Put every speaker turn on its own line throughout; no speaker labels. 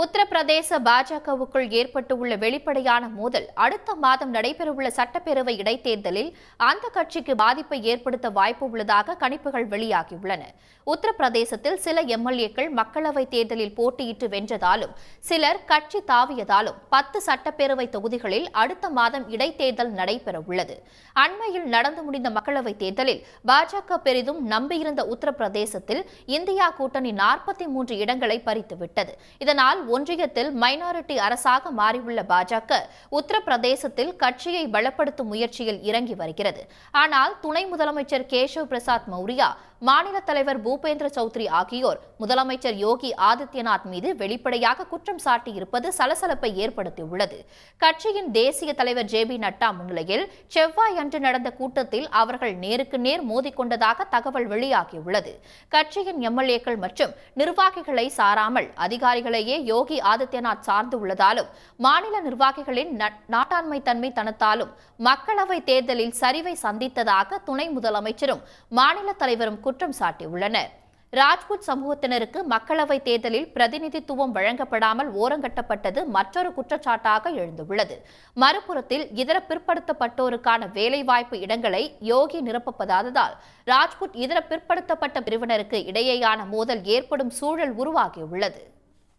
உத்தரப்பிரதேச பாஜகவுக்குள் ஏற்பட்டுள்ள வெளிப்படையான மோதல் அடுத்த மாதம் நடைபெறவுள்ள சட்டப்பேரவை இடைத்தேர்தலில் அந்த கட்சிக்கு பாதிப்பை ஏற்படுத்த வாய்ப்பு உள்ளதாக கணிப்புகள் வெளியாகியுள்ளன. உத்தரப்பிரதேசத்தில் சில எம்எல்ஏக்கள் மக்களவைத் தேர்தலில் போட்டியிட்டு வென்றதாலும் சிலர் கட்சி தாவியதாலும் பத்து சட்டப்பேரவை தொகுதிகளில் அடுத்த மாதம் இடைத்தேர்தல் நடைபெறவுள்ளது. அண்மையில் நடந்து முடிந்த மக்களவைத் தேர்தலில் பாஜக பெரிதும் நம்பியிருந்த உத்தரப்பிரதேசத்தில் இந்தியா கூட்டணி நாற்பத்தி மூன்று இடங்களை பறித்துவிட்டது. இதனால் ஒன்றியத்தில் மைனாரிட்டி அரசாக மாறியுள்ள பாஜக உத்தரப்பிரதேசத்தில் கட்சியை பலப்படுத்தும் முயற்சியில் இறங்கி வருகிறது. ஆனால் துணை முதலமைச்சர் கேஷவ் பிரசாத் மௌரியா மாநில தலைவர் பூபேந்திர சௌத்ரி ஆகியோர் முதலமைச்சர் யோகி ஆதித்யநாத் மீது வெளிப்படையாக குற்றம் சாட்டியிருப்பது சலசலப்பை ஏற்படுத்தியுள்ளது. கட்சியின் தேசிய தலைவர் ஜே பி நட்டா முன்னிலையில் செவ்வாய் அன்று நடந்த கூட்டத்தில் அவர்கள் நேருக்கு நேர் மோதிக்கொண்டதாக தகவல் வெளியாகியுள்ளது. கட்சியின் எம்எல்ஏக்கள் மற்றும் நிர்வாகிகளை சாராமல் அதிகாரிகளையே யோகி ஆதித்யநாத் சார்ந்து உள்ளதாலும் மாநில நிர்வாகிகளின் நாட்டாண்மை தன்மை தனத்தாலும் மக்களவை தேர்தலில் சரிவை சந்தித்ததாக துணை முதலமைச்சரும் மாநில தலைவரும் குற்றம் சாட்டியுள்ளனர். ராஜ்புத் சமூகத்தினருக்கு மக்களவை தேர்தலில் பிரதிநிதித்துவம் வழங்கப்படாமல் ஓரங்கட்டப்பட்டது மற்றொரு குற்றச்சாட்டாக எழுந்துள்ளது. மறுபுறத்தில் இதர பிற்படுத்தப்பட்டோருக்கான வேலைவாய்ப்பு இடங்களை யோகி நிரப்பப்படாததால் ராஜ்புத் இதர பிற்படுத்தப்பட்ட பிரிவினருக்கு இடையேயான மோதல் ஏற்படும் சூழல் உருவாகியுள்ளது.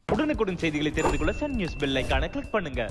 உடனுக்குடன் செய்திகளை தெரிந்து கொள்ள சன் நியூஸ் பெல் கிளிக் பண்ணுங்க.